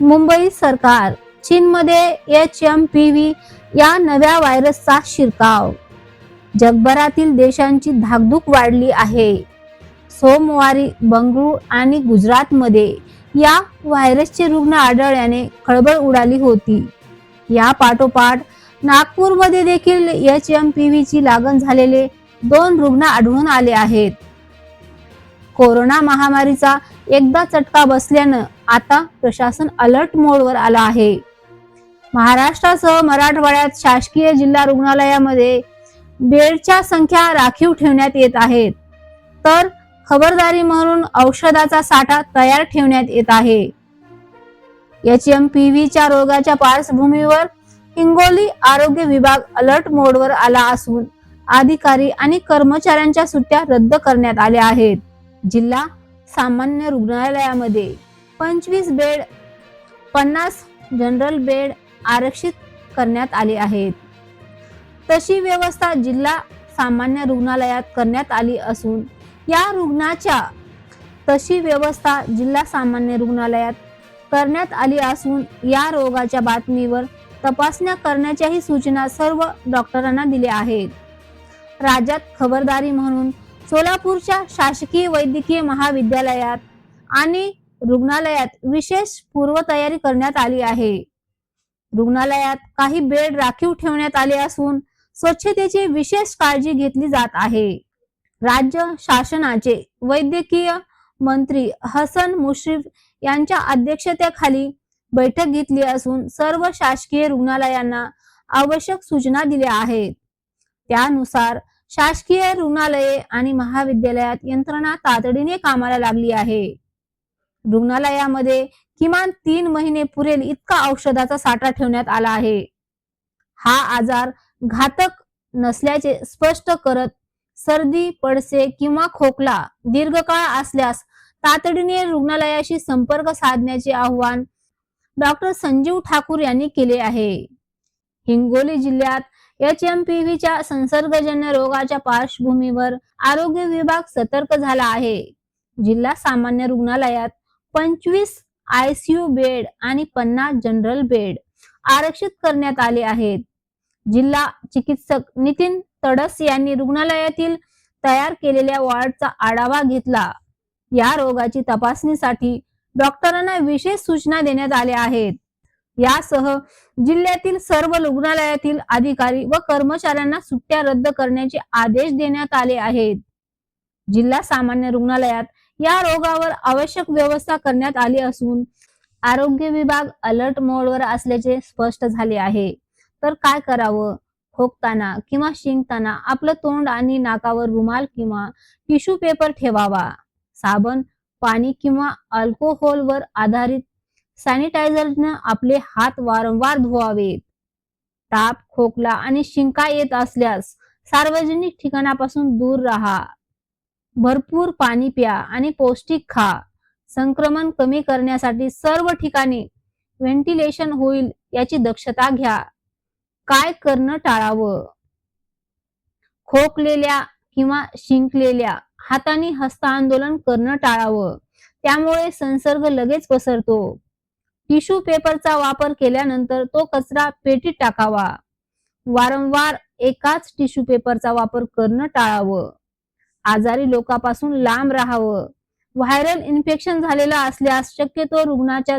मुंबई सरकार चीनमध्ये H M P V या नव्या व्हायरसचा शिरकाव. जगभरातील देशांची धाकधूक वाढली आहे. सोमवारी बंगळूर आणि गुजरातमध्ये या व्हायरसचे रुग्ण आढळल्याने खळबळ उडाली होती. या पाठोपाठ नागपूरमध्ये देखील एच एम पी व्हीची लागण झालेले दोन रुग्ण आढळून आले आहेत. कोरोना महामारीचा एकदा चटका बसल्यानं आता प्रशासन अलर्ट मोडवर आला आहे. महाराष्ट्रासह मराठवाड्यात शासकीय जिल्हा रुग्णालयामध्ये बेडच्या संख्या राखीव ठेवण्यात येत आहेत. तर खबरदारी म्हणून औषधाचा साठा तयार ठेवण्यात येत आहे. एच एम पी व्हीच्या रोगाच्या पार्श्वभूमीवर हिंगोली आरोग्य विभाग अलर्ट मोडवर आला असून अधिकारी आणि कर्मचाऱ्यांच्या सुट्ट्या रद्द करण्यात आल्या आहेत. जिल्हा सामान्य रुग्णालयामध्ये पंचवीस बेड पन्नास जनरल बेड आरक्षित करण्यात आले आहेत. तशी व्यवस्था जिल्हा सामान्य रुग्णालयात करण्यात आली असून या रुग्णाच्या तशी व्यवस्था जिल्हा सामान्य रुग्णालयात करण्यात आली असून या रोगाच्या बातमीवर तपासण्या करण्याच्याही सूचना सर्व डॉक्टरांना दिल्या आहेत. राज्यात खबरदारी म्हणून सोलापूरच्या शासकीय वैद्यकीय महाविद्यालयात आणि रुग्णालयात विशेष पूर्वतयारी करण्यात आली आहे. रुग्णालयात काही बेड राखीव ठेवण्यात आले असून स्वच्छतेची विशेष काळजी घेतली जात आहे. राज्य शासनाचे वैद्यकीय मंत्री हसन मुश्रीफ यांच्या अध्यक्षतेखाली बैठक घेतली असून सर्व शासकीय रुग्णालयांना आवश्यक सूचना दिल्या आहेत. त्यानुसार शासकीय रुग्णालये आणि महाविद्यालयात यंत्रणा तातडीने कामाला लागली आहे. रुग्णालयामध्ये किमान तीन महिने पुरेल इतका औषधाचा साठा ठेवण्यात आला आहे. हा आजार घातक नसल्याचे स्पष्ट करत सर्दी पडसे किंवा खोकला दीर्घकाळ असल्यास तातडीने रुग्णालयाशी संपर्क साधण्याचे आवाहन डॉक्टर संजीव ठाकूर यांनी केले आहे. हिंगोली जिल्ह्यात एच एम पी व्हीच्या संसर्गजन्य रोगाच्या पार्श्वभूमीवर आरोग्य विभाग सतर्क झाला आहे. जिल्हा सामान्य रुग्णालयात पंचवीस आयसीयू बेड आणि पन्नास जनरल बेड आरक्षित करण्यात आले आहेत. जिल्हा चिकित्सक नितीन तडस यांनी रुग्णालयातील तयार केलेल्या वॉर्डचा आढावा घेतला. या रोगाची तपासणीसाठी डॉक्टरांना विशेष सूचना देण्यात आल्या आहेत. यासह जिल्ह्यातील सर्व रुग्णालयातील अधिकारी व कर्मचाऱ्यांना सुट्ट्या रद्द करण्याचे आदेश देण्यात आले आहेत. जिल्हा सामान्य रुग्णालयात या रोगावर आवश्यक व्यवस्था करण्यात आली असून आरोग्य विभाग अलर्ट मोडवर असल्याचे स्पष्ट झाले आहे. तर काय करावं? खोकताना किंवा शिंकताना आपलं तोंड आणि नाकावर रुमाल किंवा टिश्यू पेपर ठेवावा. साबण पाणी किंवा अल्कोहोलवर आधारित सॅनिटायझरनं आपले हात वारंवार धुवावेत. ताप खोकला आणि शिंका येत असल्यास सार्वजनिक ठिकाणापासून दूर राहा. भरपूर पाणी प्या आणि पौष्टिक खा. संक्रमण कमी करण्यासाठी सर्व ठिकाणी व्हेंटिलेशन होईल याची दक्षता घ्या. काय करणं टाळावं? खोकलेल्या किंवा शिंकलेल्या हाताने हस्तांदोलन करणं टाळावं. त्यामुळे संसर्ग लगेच पसरतो. टिश्यू पेपरचा वापर केल्यानंतर तो कचरा पेटीत टाकावा. वारंवार एकाच टिश्यू पेपरचा वापर करणं टाळावं. आजारी लोकांपासून लांब राहावं. व्हायरल इन्फेक्शन झालेलं असल्यास शक्यतो रुग्णाच्या